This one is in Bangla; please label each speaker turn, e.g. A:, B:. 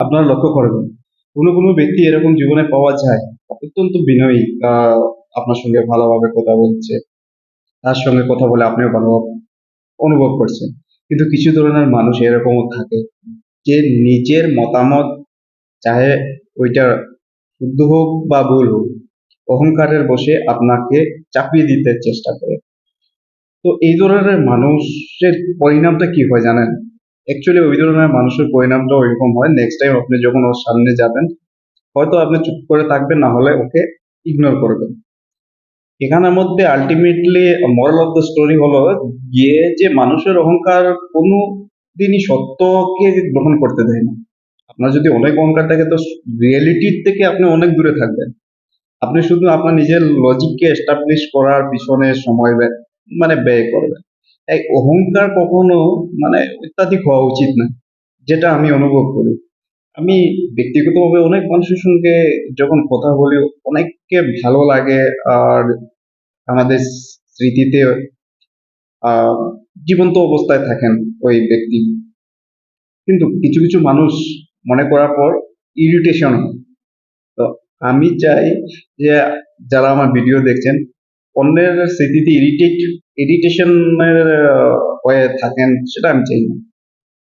A: আপনারা লক্ষ্য করবেন, কোনো কোনো ব্যক্তি এরকম জীবনে পাওয়া যায়, অত্যন্ত বিনয়ী আপনার সঙ্গে ভালোভাবে কথা বলছে, তার সঙ্গে কথা বলে আপনিও ভালো অনুভব করছেন। কিন্তু কিছু ধরনের মানুষ এরকমও থাকে, যে নিজের মতামত চাহে ওইটা শুদ্ধ হোক বা ভুল হোক, অহংকারের বসে আপনাকে চাপিয়ে দিতে চেষ্টা করে। তো এই ধরনের মানুষের পরিণামটা কি হয় জানেন? অ্যাকচুয়ালি ওই ধরনের মানুষের পরিণামটা ওইরকম হয়। নেক্সট টাইম আপনি যখন ওর সামনে যাবেন, হয়তো আপনি চুপ করে থাকবেন, না হলে ওকে ইগনোর করবেন। এখানের মধ্যে ultimately moral of the story হলো গিয়ে যে মানুষের অহংকার কোনো দিনই সত্যকে গ্রহণ করতে দেয় না। আপনার যদি অনেক অহংকার থাকে, তো রিয়েলিটির থেকে আপনি অনেক দূরে থাকবেন। আপনি শুধু আপনার নিজের লজিককে এস্টাবলিশ করার পিছনে সময় মানে ব্যয় করবেন। এই অহংকার কখনো মানে অত্যাধিক হওয়া উচিত না, যেটা আমি অনুভব করি। আমি ব্যক্তিগতভাবে অনেক মানুষের সঙ্গে যখন কথা বলি, অনেককে ভালো লাগে আর আমাদের স্মৃতিতে জীবন্ত অবস্থায় থাকেন ওই ব্যক্তি। কিন্তু কিছু কিছু মানুষ মনে করার পর ইরিটেশন তো আমি চাই যে, যারা আমার ভিডিও দেখছেন, অন্যের স্মৃতিতে ইরিটেট ইরিটেশনের হয়ে থাকেন সেটা আমি চাই না।